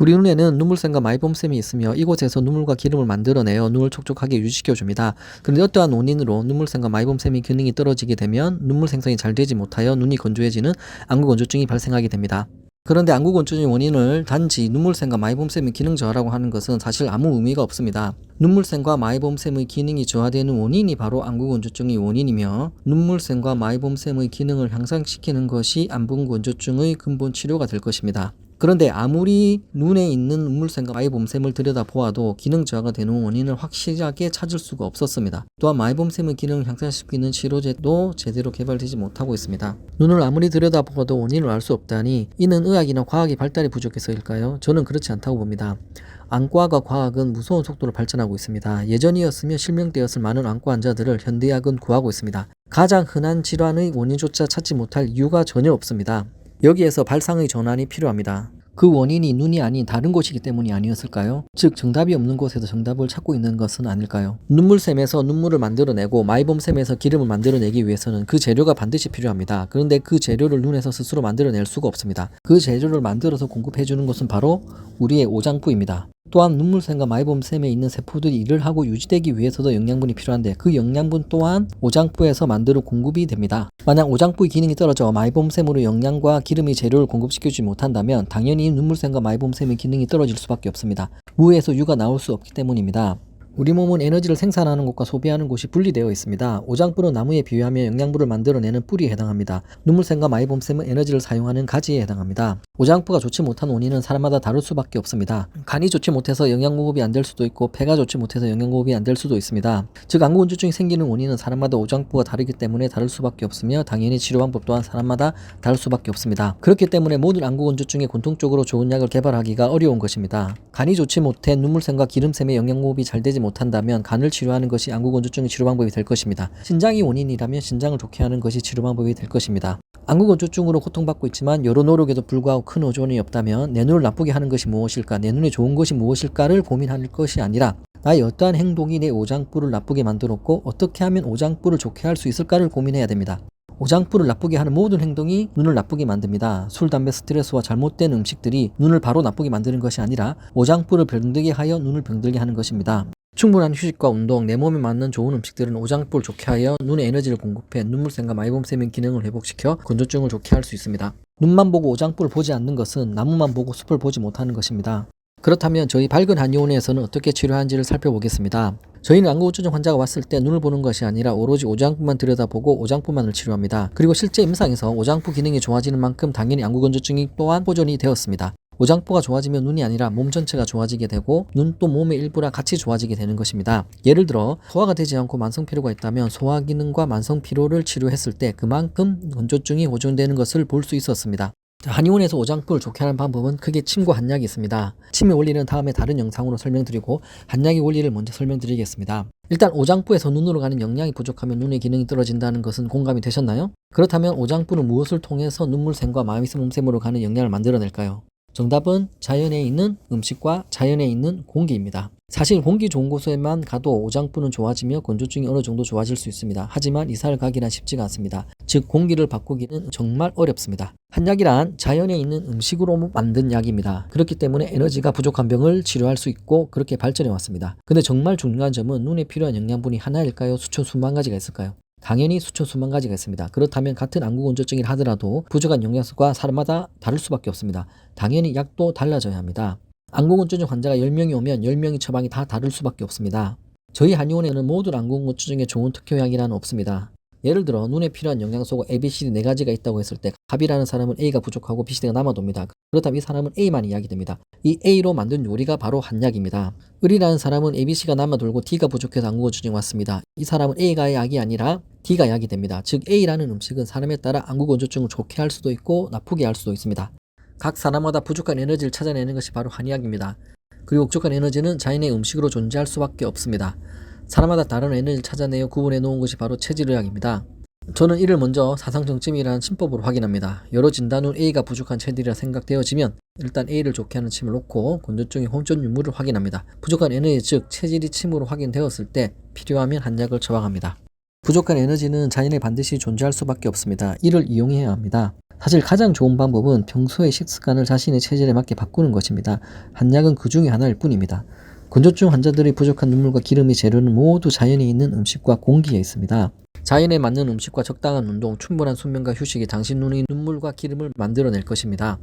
우리 눈에는 눈물샘과 마이봄샘이 있으며 이곳에서 눈물과 기름을 만들어내어 눈을 촉촉하게 유지시켜줍니다. 그런데 어떠한 원인으로 눈물샘과 마이봄샘의 기능이 떨어지게 되면 눈물 생성이 잘 되지 못하여 눈이 건조해지는 안구건조증이 발생하게 됩니다. 그런데 안구건조증의 원인을 단지 눈물샘과 마이봄샘의 기능 저하라고 하는 것은 사실 아무 의미가 없습니다. 눈물샘과 마이봄샘의 기능이 저하되는 원인이 바로 안구건조증의 원인이며 눈물샘과 마이봄샘의 기능을 향상시키는 것이 안구건조증의 근본 치료가 될 것입니다. 그런데 아무리 눈에 있는 눈물샘과 마이봄샘을 들여다보아도 기능 저하가 되는 원인을 확실하게 찾을 수가 없었습니다. 또한 마이봄샘의 기능을 향상시키는 치료제도 제대로 개발되지 못하고 있습니다. 눈을 아무리 들여다보아도 원인을 알 수 없다니 이는 의학이나 과학의 발달이 부족해서일까요? 저는 그렇지 않다고 봅니다. 안과가 과학은 무서운 속도로 발전하고 있습니다. 예전이었으면 실명되었을 많은 안과 환자들을 현대의학은 구하고 있습니다. 가장 흔한 질환의 원인조차 찾지 못할 이유가 전혀 없습니다. 여기에서 발상의 전환이 필요합니다. 그 원인이 눈이 아닌 다른 곳이기 때문이 아니었을까요? 즉 정답이 없는 곳에서 정답을 찾고 있는 것은 아닐까요? 눈물샘에서 눈물을 만들어내고 마이봄샘에서 기름을 만들어내기 위해서는 그 재료가 반드시 필요합니다. 그런데 그 재료를 눈에서 스스로 만들어낼 수가 없습니다. 그 재료를 만들어서 공급해주는 것은 바로 우리의 오장부입니다. 또한 눈물샘과 마이봄샘에 있는 세포들이 일을 하고 유지되기 위해서도 영양분이 필요한데 그 영양분 또한 오장부에서 만들어 공급이 됩니다. 만약 오장부의 기능이 떨어져 마이봄샘으로 영양과 기름의 재료를 공급시켜주지 못한다면 당연히 눈물샘과 마이봄샘의 기능이 떨어질 수밖에 없습니다. 무에서 유가 나올 수 없기 때문입니다. 우리 몸은 에너지를 생산하는 곳과 소비하는 곳이 분리되어 있습니다. 오장부는 나무에 비유하며 영양분을 만들어내는 뿌리에 해당합니다. 눈물샘과 마이봄샘은 에너지를 사용하는 가지에 해당합니다. 오장부가 좋지 못한 원인은 사람마다 다를 수밖에 없습니다. 간이 좋지 못해서 영양 공급이 안 될 수도 있고 폐가 좋지 못해서 영양 공급이 안 될 수도 있습니다. 즉 안구건조증이 생기는 원인은 사람마다 오장부가 다르기 때문에 다를 수밖에 없으며 당연히 치료 방법 또한 사람마다 다를 수밖에 없습니다. 그렇기 때문에 모든 안구건조증에 공통적으로 좋은 약을 개발하기가 어려운 것입니다. 간이 좋지 못해 눈물샘과 기름샘의 영양 공급이 잘 되지 못한다면 간을 치료하는 것이 안구건조증의 치료 방법이 될 것입니다. 신장이 원인이라면 신장을 좋게 하는 것이 치료 방법이 될 것입니다. 안구건조증으로 고통받고 있지만 여러 노력에도 불구하고 큰 의존이 없다면 내 눈을 나쁘게 하는 것이 무엇일까, 내 눈에 좋은 것이 무엇일까를 고민할 것이 아니라 나의 어떠한 행동이 내 오장부를 나쁘게 만들었고 어떻게 하면 오장부를 좋게 할 수 있을까를 고민해야 됩니다. 오장부를 나쁘게 하는 모든 행동이 눈을 나쁘게 만듭니다. 술, 담배, 스트레스와 잘못된 음식들이 눈을 바로 나쁘게 만드는 것이 아니라 오장부를 병들게 하여 눈을 병들게 하는 것입니다. 충분한 휴식과 운동, 내 몸에 맞는 좋은 음식들은 오장부를 좋게 하여 눈에 에너지를 공급해 눈물샘과 마이봄샘의 기능을 회복시켜 건조증을 좋게 할 수 있습니다. 눈만 보고 오장부를 보지 않는 것은 나무만 보고 숲을 보지 못하는 것입니다. 그렇다면 저희 밝은 한의원에서는 어떻게 치료하는지를 살펴보겠습니다. 저희는 안구건조증 환자가 왔을 때 눈을 보는 것이 아니라 오로지 오장부만 들여다보고 오장부만을 치료합니다. 그리고 실제 임상에서 오장부 기능이 좋아지는 만큼 당연히 안구건조증이 또한 보존이 되었습니다. 오장부가 좋아지면 눈이 아니라 몸 전체가 좋아지게 되고 눈또 몸의 일부랑 같이 좋아지게 되는 것입니다. 예를 들어 소화가 되지 않고 만성 피로가 있다면 소화 기능과 만성 피로를 치료했을 때 그만큼 건조증이 보존되는 것을 볼 수 있었습니다. 자, 한의원에서 오장부를 좋게 하는 방법은 크게 침과 한약이 있습니다. 침의 원리는 다음에 다른 영상으로 설명드리고 한약의 원리를 먼저 설명드리겠습니다. 일단 오장부에서 눈으로 가는 영양이 부족하면 눈의 기능이 떨어진다는 것은 공감이 되셨나요? 그렇다면 오장부는 무엇을 통해서 눈물샘과 마이스 몸샘으로 가는 영양을 만들어낼까요? 정답은 자연에 있는 음식과 자연에 있는 공기입니다. 사실 공기 좋은 곳에만 가도 오장부는 좋아지며 건조증이 어느 정도 좋아질 수 있습니다. 하지만 이사를 가기란 쉽지가 않습니다. 즉 공기를 바꾸기는 정말 어렵습니다. 한약이란 자연에 있는 음식으로 만든 약입니다. 그렇기 때문에 에너지가 부족한 병을 치료할 수 있고 그렇게 발전해 왔습니다. 근데 정말 중요한 점은 눈에 필요한 영양분이 하나일까요? 수천 수만 가지가 있을까요? 당연히 수천 수만 가지가 있습니다. 그렇다면 같은 안구 건조증이라 하더라도 부족한 영양소가 사람마다 다를 수밖에 없습니다. 당연히 약도 달라져야 합니다. 안구 건조증 환자가 10명이 오면 10명의 처방이 다 다를 수밖에 없습니다. 저희 한의원에는 모든 안구 건조증에 좋은 특효약이라는 없습니다. 예를 들어 눈에 필요한 영양소가 A, B, C, D 네 가지가 있다고 했을 때 갑이라는 사람은 A가 부족하고 B, C, D가 남아돕니다. 그렇다면 이 사람은 A만 이야기됩니다. 이 A로 만든 요리가 바로 한약입니다. 을이라는 사람은 A, B, C가 남아돌고 D가 부족해서 안구건조증이 왔습니다. 이 사람은 A가 약이 아니라 D가 약이 됩니다. 즉 A라는 음식은 사람에 따라 안구건조증을 좋게 할 수도 있고 나쁘게 할 수도 있습니다. 각 사람마다 부족한 에너지를 찾아내는 것이 바로 한의학입니다. 그리고 부족한 에너지는 자연의 음식으로 존재할 수밖에 없습니다. 사람마다 다른 에너지를 찾아내어 구분해 놓은 것이 바로 체질의학입니다. 저는 이를 먼저 사상정침이라는 침법으로 확인합니다. 여러 진단 후 A가 부족한 체질이라 생각되어지면 일단 A를 좋게 하는 침을 놓고 건조증의 혼전 유무를 확인합니다. 부족한 에너지 즉 체질이 침으로 확인되었을 때 필요하면 한약을 처방합니다. 부족한 에너지는 자연에 반드시 존재할 수밖에 없습니다. 이를 이용해야 합니다. 사실 가장 좋은 방법은 평소의 식습관을 자신의 체질에 맞게 바꾸는 것입니다. 한약은 그 중에 하나일 뿐입니다. 건조증 환자들이 부족한 눈물과 기름의 재료는 모두 자연에 있는 음식과 공기에 있습니다. 자연에 맞는 음식과 적당한 운동, 충분한 수면과 휴식이 당신 눈의 눈물과 기름을 만들어낼 것입니다.